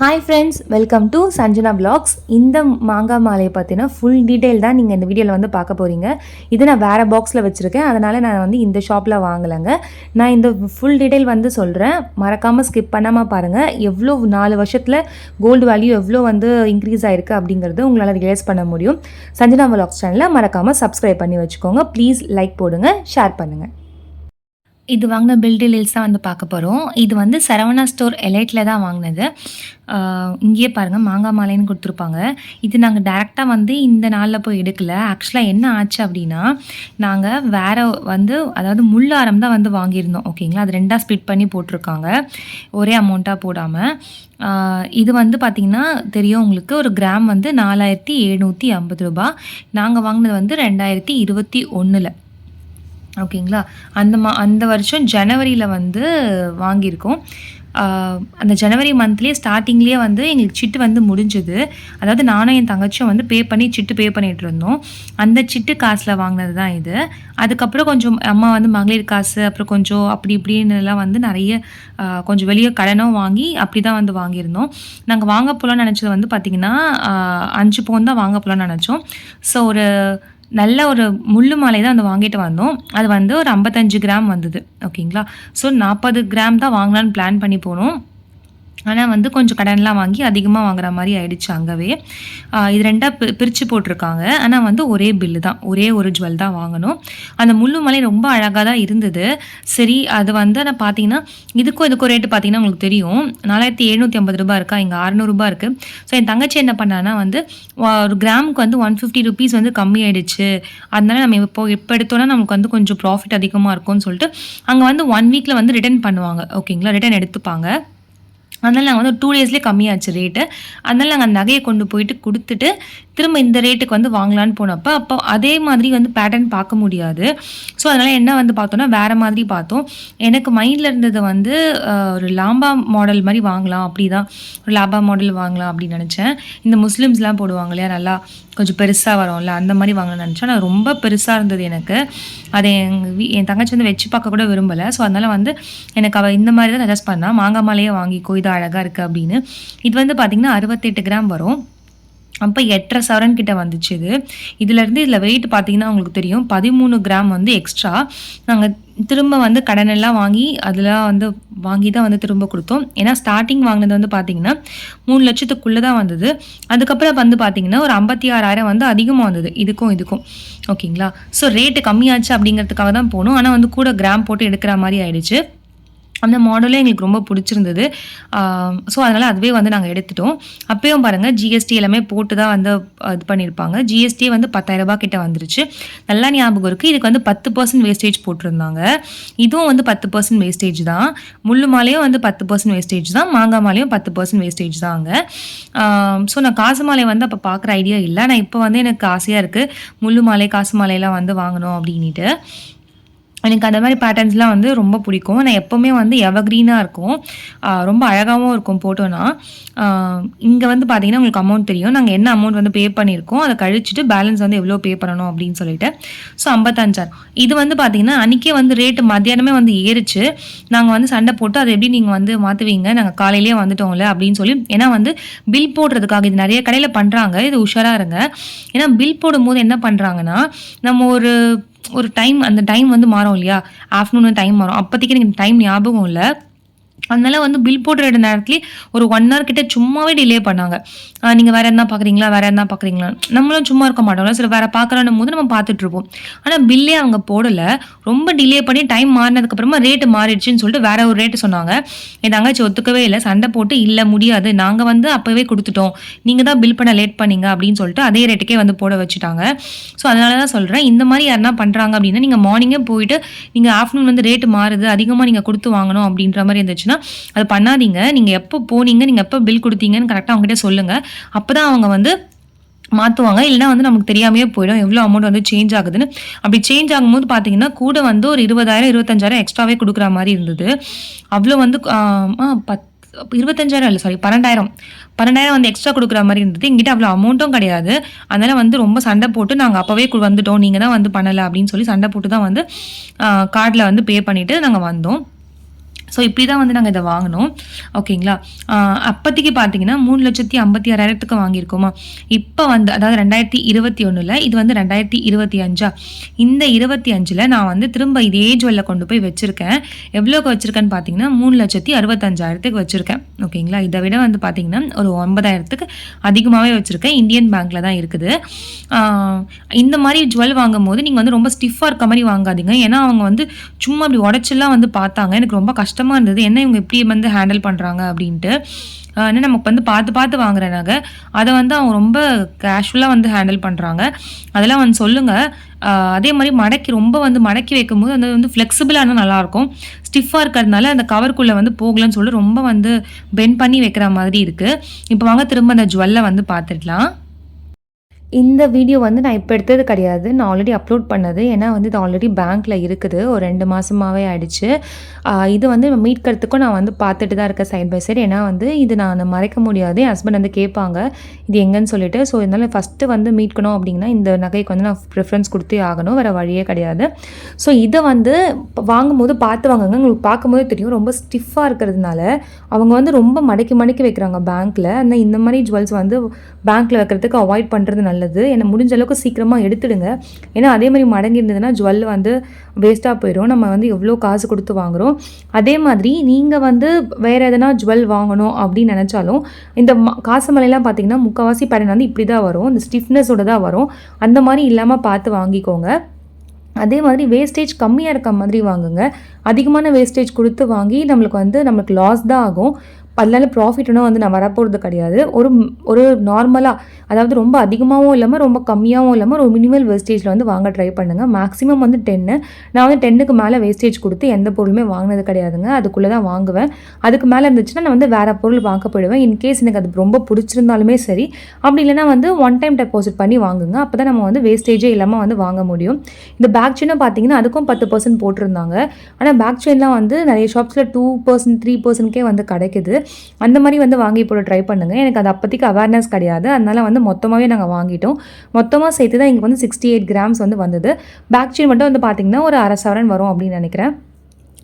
Hi friends welcome to Sanjana blogs இந்த மாங்காய் மாலையை பார்த்தீங்கன்னா ஃபுல் டீட்டெயில் தான் நீங்கள் இந்த வீடியோவில் வந்து பார்க்க போகிறீங்க இதை நான் வேறு பாக்ஸில் வச்சுருக்கேன். அதனால் நான் வந்து இந்த ஷாப்பில் வாங்கலைங்க. நான் இந்த ஃபுல் டீட்டெயில் வந்து சொல்கிறேன் மறக்காமல் ஸ்கிப் பண்ணாமல் பாருங்கள் எவ்வளோ நாலு வருஷத்தில் கோல்டு வேல்யூ எவ்வளோ வந்து இன்க்ரீஸ் ஆகிருக்கு அப்படிங்கிறது உங்களால் ரியலைஸ் பண்ண முடியும். சஞ்சனா பிளாக்ஸ் சேனலில் மறக்காமல் சப்ஸ்கிரைப் பண்ணி வச்சுக்கோங்க. ப்ளீஸ் லைக் போடுங்க ஷேர் பண்ணுங்கள் இது வாங்கின பில் டீடைல்ஸ் தான் வந்து பார்க்க போகிறோம் இது வந்து சரவணா ஸ்டோர் எலைட்டில் தான் வாங்கினது. இங்கேயே பாருங்கள் மாங்காய் மாலைன்னு கொடுத்துருப்பாங்க. இது நாங்கள் டேரெக்டாக வந்து இந்த நாளில் போய் எடுக்கல. ஆக்சுவலாக என்ன ஆச்சு அப்படின்னா நாங்கள் வேறு வந்து அதாவது முள்ளாரம் தான் வந்து வாங்கியிருந்தோம். ஓகேங்களா அது ரெண்டாக ஸ்பிட் பண்ணி போட்டிருக்காங்க. ஒரே அமௌண்ட்டாக போடாமல் இது வந்து பார்த்திங்கன்னா தெரியும் உங்களுக்கு ஒரு கிராம் வந்து நாலாயிரத்தி எழுநூற்றி ஐம்பது ரூபா நாங்கள் வாங்கினது வந்து ரெண்டாயிரத்தி இருபத்தி ஒன்றில் ஓகேங்களா? அந்த மா அந்த வருஷம் ஜனவரியில் வந்து வாங்கியிருக்கோம். அந்த ஜனவரி மந்த்லேயே ஸ்டார்டிங்லேயே வந்து எங்களுக்கு சிட்டு வந்து முடிஞ்சுது. அதாவது நானும் என் தங்கச்சியும் வந்து பே பண்ணி சிட்டு பே பண்ணிட்டு இருந்தோம். அந்த சிட்டு காசில் வாங்கினது தான் இது. அதுக்கப்புறம் கொஞ்சம் அம்மா வந்து மகளிர் காசு அப்புறம் கொஞ்சம் அப்படி இப்படின்னுலாம் வந்து நிறைய கொஞ்சம் வெளியே கடனும் வாங்கி அப்படி தான் வந்து வாங்கியிருந்தோம். நாங்கள் வாங்க போகலான்னு நினச்சது வந்து பார்த்திங்கன்னா அஞ்சு பவுன் தான் வாங்க போகலான்னு நினச்சோம். ஸோ ஒரு நல்ல ஒரு முள்ளு மாலை தான் வந்து வாங்கிட்டு வந்தோம். அது வந்து ஒரு ஐம்பத்தஞ்சு கிராம் வந்தது. ஓகேங்களா? ஸோ நாற்பது கிராம் தான் வாங்கலான்னு பிளான் பண்ணி போனோம். ஆனால் வந்து கொஞ்சம் கடன்லாம் வாங்கி அதிகமாக வாங்குற மாதிரி ஆயிடுச்சு அங்கவே. இது ரெண்டாக பி பிரித்து போட்டிருக்காங்க. ஆனால் வந்து ஒரே பில்லு தான். ஒரே ஒரு ஜுவல் தான் வாங்கணும். அந்த முள்ளு மலை ரொம்ப அழகாக தான் இருந்தது. சரி அது வந்து நான் பார்த்தீங்கன்னா இதுக்கும் இதுக்கும் ரேட்டு பார்த்தீங்கன்னா உங்களுக்கு தெரியும். நாலாயிரத்தி எழுநூற்றி ஐம்பது ரூபாய் இருக்கா? இங்கே அறநூறுபா இருக்குது ஸோ என் தங்கச்சி என்ன பண்ணான்னா வந்து ஒரு கிராமுக்கு வந்து ஒன் ஃபிஃப்டி ருபீஸ் வந்து கம்மி ஆயிடுச்சு. அதனால நம்ம இப்போ இப்போ எடுத்தோன்னா நமக்கு வந்து கொஞ்சம் ப்ராஃபிட் அதிகமாக இருக்கும்னு சொல்லிட்டு அங்கே வந்து ஒன் வீக்கில் வந்து ரிட்டர்ன் பண்ணுவாங்க. ஓகேங்களா ரிட்டர்ன் எடுத்துப்பாங்க. அதனால் நாங்கள் வந்து டூ டேஸ்லேயே கம்மியாச்சு ரேட்டு அதனால் நாங்கள் அந்த நகையை கொண்டு போயிட்டு கொடுத்துட்டு திரும்ப இந்த ரேட்டுக்கு வந்து வாங்கலான்னு போனப்போ அப்போ அதே மாதிரி வந்து பேட்டர்ன் பார்க்க முடியாது. ஸோ அதனால் என்ன வந்து பார்த்தோன்னா வேறு மாதிரி பார்த்தோம். எனக்கு மைண்டில் இருந்தது வந்து ஒரு லாம்பா மாடல் மாதிரி வாங்கலாம் அப்படி தான் ஒரு லாபா மாடல் வாங்கலாம் அப்படின்னு நினச்சேன். இந்த முஸ்லீம்ஸ்லாம் போடுவாங்க இல்லையா நல்லா கொஞ்சம் பெருசாக வரும்ல அந்த மாதிரி வாங்கணும்னு நினச்சேன். ஆனால் ரொம்ப பெருசாக இருந்தது எனக்கு. அதை எங்கள் வீ என் தங்கச்சி வந்து வச்சு பார்க்க கூட விரும்பலை. ஸோ அதனால் வந்து எனக்கு அவள் இந்த மாதிரி தான் சஜஸ்ட் பண்ணால் மாங்காய் மாலையே வாங்கிக்கோ இது அழகாக இருக்குது அப்படின்னு. இது வந்து பார்த்திங்கன்னா அறுபத்தெட்டு கிராம் வரும். அப்போ எட்டரை சவரன் கிட்ட வந்துச்சு இது. இதுலேருந்து இதில் வெயிட் பார்த்தீங்கன்னா உங்களுக்கு தெரியும். பதிமூணு கிராம் வந்து எக்ஸ்ட்ரா நாங்கள் திரும்ப வந்து கடனெல்லாம் வாங்கி அதெல்லாம் வந்து வாங்கி தான் வந்து திரும்ப கொடுத்தோம். ஏன்னா ஸ்டார்டிங் வாங்கினது வந்து பார்த்தீங்கன்னா மூணு லட்சத்துக்குள்ளே தான் வந்தது. அதுக்கப்புறம் வந்து பார்த்தீங்கன்னா ஒரு ஐம்பத்தி ஆறாயிரம் வந்து அதிகமாக வந்தது. இதுக்கும் இதுக்கும். ஓகேங்களா? ஸோ ரேட்டு கம்மியாச்சு அப்படிங்கிறதுக்காக தான் போகணும் ஆனால் வந்து கூட கிராம் போட்டு எடுக்கிற மாதிரி ஆயிடுச்சு. அந்த மாடலே எங்களுக்கு ரொம்ப பிடிச்சிருந்தது. ஸோ அதனால் அதுவே வந்து நாங்கள் எடுத்துட்டோம். அப்பயும் பாருங்கள் ஜிஎஸ்டி எல்லாமே போட்டு தான் வந்து இது பண்ணியிருப்பாங்க. ஜிஎஸ்டி வந்து பத்தாயிரரூபா கிட்டே கிட்ட வந்துருச்சு. நல்லா ஞாபகம் இருக்குது இதுக்கு வந்து பத்து பர்சன்ட் வேஸ்டேஜ் போட்டிருந்தாங்க. இதுவும் வந்து பத்து பர்சன்ட் வேஸ்டேஜ் தான். முள்ளு மாலையும் வந்து பத்து பர்சன்ட் வேஸ்டேஜ் தான். மாங்காய் மாலையும் பத்து பர்சன்ட் வேஸ்டேஜ் தாங்க ஸோ நான் காசு மாலை வந்து அப்போ பார்க்குற ஐடியா இல்லை. நான் இப்போ வந்து எனக்கு ஆசையாக இருக்குது முள்ளு மாலை காசு மாலையெல்லாம் வந்து வாங்கணும் அப்படின்ட்டு எனக்கு அந்த மாதிரி பேட்டர்ன்ஸ்லாம் வந்து ரொம்ப பிடிக்கும். நான் எப்போவுமே வந்து எவர்க்ரீனாக இருக்கும். ரொம்ப அழகாகவும் இருக்கும் போட்டோன்னா. இங்கே வந்து பார்த்தீங்கன்னா உங்களுக்கு அமௌண்ட் தெரியும். நாங்கள் என்ன அமௌண்ட் வந்து பே பண்ணியிருக்கோம் அதை கழிச்சிட்டு பேலன்ஸ் வந்து எவ்வளோ பே பண்ணணும் அப்படின்னு சொல்லிட்டு. ஸோ ஐம்பத்தஞ்சாயிரம். இது வந்து பார்த்தீங்கன்னா அன்றைக்கே வந்து ரேட்டு மத்தியானமே வந்து ஏறிச்சு. நாங்கள் வந்து சண்டை போட்டு அதை எப்படி நீங்கள் வந்து மாற்றுவீங்க நாங்கள் காலையிலேயே வந்துட்டோம்ல அப்படின்னு சொல்லி. ஏன்னா வந்து பில் போடுறதுக்காக இது நிறைய கடையில் பண்ணுறாங்க இது உஷாராக இருங்க. ஏன்னா பில் போடும்போது என்ன பண்ணுறாங்கன்னா நம்ம ஒரு ஒரு டைம் அந்த டைம் வந்து மாறும் இல்லையா? ஆஃப்டர்நூன் டைம் மாறும். அப்போதைக்கு எனக்கு டைம் ஞாபகம் இல்லை. அதனால வந்து பில் போடுற நேரத்துலேயே ஒரு ஒன் ஹவர் கிட்ட சும்மாவே டிலே பண்ணாங்க நீங்கள் வேறு என்ன பார்க்குறீங்களா வேறு என்ன பார்க்குறீங்களா நம்மளும் சும்மா இருக்க மாட்டோம்ல. சரி வேறு பார்க்குறோன்னும் போது நம்ம பார்த்துட்டு இருப்போம். ஆனால் பில்லே அவங்க போடலை. ரொம்ப டிலே பண்ணி டைம் மாறினதுக்கப்புறமா ரேட்டு மாறிடுச்சுன்னு சொல்லிட்டு வேற ஒரு ரேட்டு சொன்னாங்க. என் தங்கச்சி ஒத்துக்கவே இல்லை. சண்டை போட்டு இல்லை முடியாது. நாங்கள் வந்து அப்போவே கொடுத்துட்டோம். நீங்கள் தான் பில் பண்ண லேட் பண்ணீங்க அப்படின்னு சொல்லிட்டு அதே ரேட்டுக்கே வந்து போட வச்சுட்டாங்க. ஸோ அதனால தான் சொல்கிறேன் இந்த மாதிரி யாருன்னா பண்ணுறாங்க அப்படின்னா நீங்கள் மார்னிங்கே போயிட்டு நீங்கள் ஆஃப்டர்நூன் வந்து ரேட்டு மாறுது. அதிகமாக நீங்கள் கொடுத்து வாங்கணும் அப்படின்ற மாதிரி இருந்துச்சுன்னா அது பண்ணாதீங்க. நீங்கள் எப்போ போனீங்க நீங்கள் எப்போ பில் கொடுத்தீங்கன்னு கரெக்டாக அவங்ககிட்ட சொல்லுங்கள் அப்போ தான் அவங்க வந்து மாற்றுவாங்க இல்லைனா வந்து நமக்கு தெரியாமையே போயிடும். எவ்வளோ அமௌண்ட் வந்து சேஞ்ச் ஆகுதுன்னு. அப்படி சேஞ்ச் ஆகும்போது பார்த்தீங்கன்னா கூட வந்து ஒரு இருபதாயிரம் இருபத்தஞ்சாயிரம் எக்ஸ்ட்ராவே கொடுக்குற மாதிரி இருந்தது. அவ்வளோ வந்து பத் இருபத்தஞ்சாயிரம் இல்லை சாரி பன்னெண்டாயிரம். பன்னெண்டாயிரம் வந்து எக்ஸ்ட்ரா கொடுக்குற மாதிரி இருந்தது. எங்கிட்ட அவ்வளோ அமௌண்ட்டும் கிடையாது. அதனால் வந்து ரொம்ப சண்டை போட்டு நாங்கள் அப்போவே வந்துட்டோம். நீங்கள் தான் வந்து பண்ணலை அப்படின்னு சொல்லி சண்டை போட்டு தான் வந்து கார்டில் வந்து பே பண்ணிவிட்டு நாங்கள் வந்தோம். ஸோ இப்படி தான் வந்து நாங்கள் இதை வாங்கினோம். ஓகேங்களா? அப்போதைக்கு பார்த்தீங்கன்னா மூணு லட்சத்தி ஐம்பத்தி ஆறாயிரத்துக்கு வாங்கியிருக்கோமா? இப்போ வந்து அதாவது ரெண்டாயிரத்தி இருபத்தி ஒன்றில் இது வந்து ரெண்டாயிரத்தி இருபத்தி அஞ்சா? இந்த இருபத்தி அஞ்சில் நான் வந்து திரும்ப இதே ஜுவல்ல கொண்டு போய் வச்சுருக்கேன். எவ்வளோக்கு வச்சுருக்கேன்னு பார்த்தீங்கன்னா மூணு லட்சத்தி அறுபத்தஞ்சாயிரத்துக்கு வச்சுருக்கேன். ஓகேங்களா? இதை விட வந்து பார்த்தீங்கன்னா ஒரு ஒன்பதாயிரத்துக்கு அதிகமாகவே வச்சுருக்கேன். இந்தியன் பேங்க்கில் தான் இருக்குது. இந்த மாதிரி ஜுவல் வாங்கும் போது நீங்கள் வந்து ரொம்ப ஸ்டிஃபாக இருக்க மாதிரி வாங்காதீங்க. ஏன்னா அவங்க வந்து சும்மா அப்படி உடச்செல்லாம் வந்து பார்த்தாங்க. எனக்கு ரொம்ப கஷ்டம் கஷ்டமாக இருந்தது என்ன இவங்க இப்படி வந்து ஹேண்டில் பண்ணுறாங்க அப்படின்ட்டு ஏன்னா நமக்கு வந்து பார்த்து பார்த்து வாங்குற நகை அதை வந்து அவங்க ரொம்ப கேஷுவலாக வந்து ஹேண்டில் பண்ணுறாங்க அதெல்லாம் வந்து சொல்லுங்கள் அதே மாதிரி மடக்கி ரொம்ப வந்து மடக்கி வைக்கும்போது அது வந்து ஃப்ளெக்சிபிளாக இருந்தால் நல்லாயிருக்கும். ஸ்டிஃபாக இருக்கிறதுனால அந்த கவருக்குள்ளே வந்து போகலன்னு சொல்லி ரொம்ப வந்து பெண்ட் பண்ணி வைக்கிற மாதிரி இருக்குது இப்போ வாங்க திரும்ப அந்த ஜுவல்லை வந்து பார்த்துடலாம். இந்த வீடியோ வந்து நான் இப்போ எடுத்தது கிடையாது. நான் ஆல்ரெடி அப்லோட் பண்ணது. ஏன்னா வந்து இது ஆல்ரெடி பேங்க்கில் இருக்குது. ஒரு ரெண்டு மாதமாகவே ஆயிடுச்சு. இது வந்து மீட்கிறதுக்கும் நான் வந்து பார்த்துட்டு தான் இருக்கேன் சைட் பை சைடு ஏன்னா வந்து இது நான் மறைக்க முடியாது. என் ஹஸ்பண்ட் வந்து கேட்பாங்க இது எங்கன்னு சொல்லிட்டு. ஸோ இதனால் ஃபஸ்ட்டு வந்து மீட்கணும் அப்படின்னா இந்த நகைக்கு வந்து நான் ப்ரிஃபரன்ஸ் கொடுத்தே ஆகணும். வேறு வழியே கிடையாது. ஸோ இதை வந்து வாங்கும்போது பார்த்து வாங்குங்க. உங்களுக்கு பார்க்கும்போது தெரியும். ரொம்ப ஸ்டிஃபாக இருக்கிறதுனால அவங்க வந்து ரொம்ப மடக்கி மடக்கி வைக்கிறாங்க பேங்க்கில் அந்த இந்த மாதிரி ஜுவல்ஸ் வந்து பேங்க்கில் வைக்கிறதுக்கு அவாய்ட் பண்ணுறது நல்லது நல்லது. ஏன்னா முடிஞ்ச அளவுக்கு சீக்கிரமாக எடுத்துடுங்க. ஏன்னா அதே மாதிரி மடங்கி இருந்ததுன்னா ஜுவல் வந்து வேஸ்ட்டாக போயிடும் நம்ம வந்து எவ்வளோ காசு கொடுத்து வாங்குறோம். அதே மாதிரி நீங்கள் வந்து வேறு எதனா ஜுவல் வாங்கணும் அப்படின்னு நினச்சாலும் இந்த ம- காசு மலையெல்லாம் பார்த்தீங்கன்னா முக்கால்வாசி பேட்டர்ன் வந்து இப்படி தான் வரும். இந்த ஸ்டிஃப்னஸோட தான் வரும். அந்த மாதிரி இல்லாமல் பார்த்து வாங்கிக்கோங்க. அதே மாதிரி வேஸ்டேஜ் கம்மியாக இருக்க மாதிரி வாங்குங்க. அதிகமான வேஸ்டேஜ் கொடுத்து வாங்கி நம்மளுக்கு வந்து நம்மளுக்கு லாஸ் தான் ஆகும். அதனால ப்ராஃபிட் வந்து நான் வரப்போகிறது கிடையாது. ஒரு ஒரு நார்மலாக அதாவது ரொம்ப அதிகமாகவும் இல்லாமல் ரொம்ப கம்மியாகவும் இல்லாமல் ஒரு மினிமல் வேஸ்டேஜில் வந்து வாங்க ட்ரை பண்ணுங்கள் மேக்ஸிமம் வந்து டென்னு நான் வந்து டென்னுக்கு மேலே வேஸ்டேஜ் கொடுத்து எந்த பொருளுமே வாங்கினது கிடையாதுங்க. அதுக்குள்ளே தான் வாங்குவேன். அதுக்கு மேலே இருந்துச்சுன்னா நான் வந்து வேறு பொருள் வாங்க போயிடுவேன். இன்கேஸ் எனக்கு அது ரொம்ப பிடிச்சிருந்தாலுமே சரி. அப்படி இல்லைன்னா வந்து ஒன் டைம் டெபாசிட் பண்ணி வாங்குங்க. அப்போ தான் நம்ம வந்து வேஸ்டேஜே இல்லாமல் வந்து வாங்க முடியும். இந்த பேக் செயினும் பார்த்தீங்கன்னா அதுக்கும் பத்து பர்சன்ட் போட்டிருந்தாங்க. ஆனால் பேக் செயின்லாம் வந்து நிறைய ஷாப்ஸில் டூ பர்சன்ட் த்ரீ பர்சன்ட்கே வந்து கிடைக்குது. அந்த மாதிரி வந்து வாங்கி போட ட்ரை பண்ணுங்கள் எனக்கு அது அப்போதைக்கு அவேர்னஸ் கிடையாது. அதனால் வந்து மொத்தமாகவே நாங்கள் வாங்கிட்டோம். மொத்தமாக சேர்த்து தான் இங்கே வந்து சிக்ஸ்டி எயிட் கிராம்ஸ் வந்து வந்தது. பேக் செயின் மட்டும் வந்து பார்த்திங்கன்னா ஒரு அரை சவரன் வரும் அப்படின்னு நினைக்கிறேன்.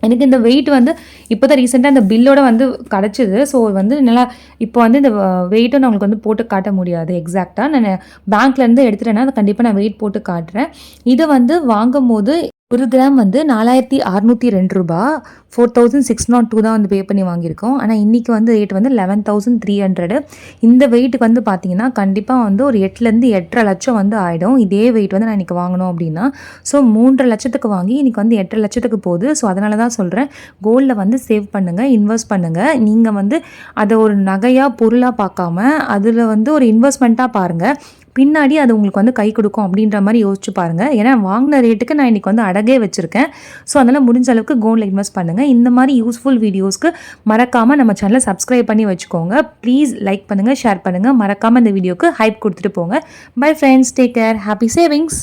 எனக்கு இந்த வெயிட் வந்து இப்போ தான் ரீசெண்டாக இந்த பில்லோட வந்து கிடச்சிது. ஸோ வந்து நல்லா இப்போ வந்து இந்த வெயிட்டை நான் உங்களுக்கு வந்து போட்டு காட்ட முடியாது எக்ஸாக்டாக நான் பேங்க்லேருந்து எடுத்துட்டேன்னா அதை கண்டிப்பாக நான் வெயிட் போட்டு காட்டுறேன். இதை வந்து வாங்கும் போது ஒரு கிராம் வந்து நாலாயிரத்தி அறநூற்றி ரெண்டு ரூபா. Four thousand six nought two தான் வந்து பே பண்ணி வாங்கியிருக்கோம். ஆனால் இன்றைக்கி வந்து ரேட் வந்து லெவன் தௌசண்ட் த்ரீ ஹண்ட்ரடு இந்த வெயிட்டுக்கு வந்து பார்த்தீங்கன்னா கண்டிப்பாக வந்து ஒரு எட்டுலேருந்து எட்டரை லட்சம் வந்து ஆகிடும் இதே வெயிட் வந்து நான் இன்றைக்கி வாங்கணும் அப்படின்னா ஸோ மூன்றரை லட்சத்துக்கு வாங்கி இன்றைக்கி வந்து எட்டரை லட்சத்துக்கு போகுது. ஸோ அதனால தான் சொல்கிறேன் கோல்டில் வந்து சேவ் பண்ணுங்கள் இன்வெஸ்ட் பண்ணுங்கள் நீங்கள் வந்து அதை ஒரு நகையாக பொருளாக பார்க்காம அதில் வந்து ஒரு இன்வெஸ்ட்மெண்ட்டாக பாருங்கள் பின்னாடி அது உங்களுக்கு வந்து கை கொடுக்கும் அப்படின்ற மாதிரி யோசிச்சு பாருங்கள் ஏன்னா வாங்கின ரேட்டுக்கு நான் இன்றைக்கி வந்து அடகே வச்சுருக்கேன். ஸோ அதனால் முடிஞ்ச அளவுக்கு கோல்டில் இன்வெஸ்ட் பண்ணுங்கள் இந்த மாதிரி யூஸ்ஃபுல் வீடியோஸ்க்கு மறக்காமல் நம்ம சேனலை சப்ஸ்கிரைப் பண்ணி வச்சுக்கோங்க. ப்ளீஸ் லைக் பண்ணுங்கள் ஷேர் பண்ணுங்கள் மறக்காமல் இந்த வீடியோக்கு ஹைப் கொடுத்துட்டு போங்க. Bye friends take care happy savings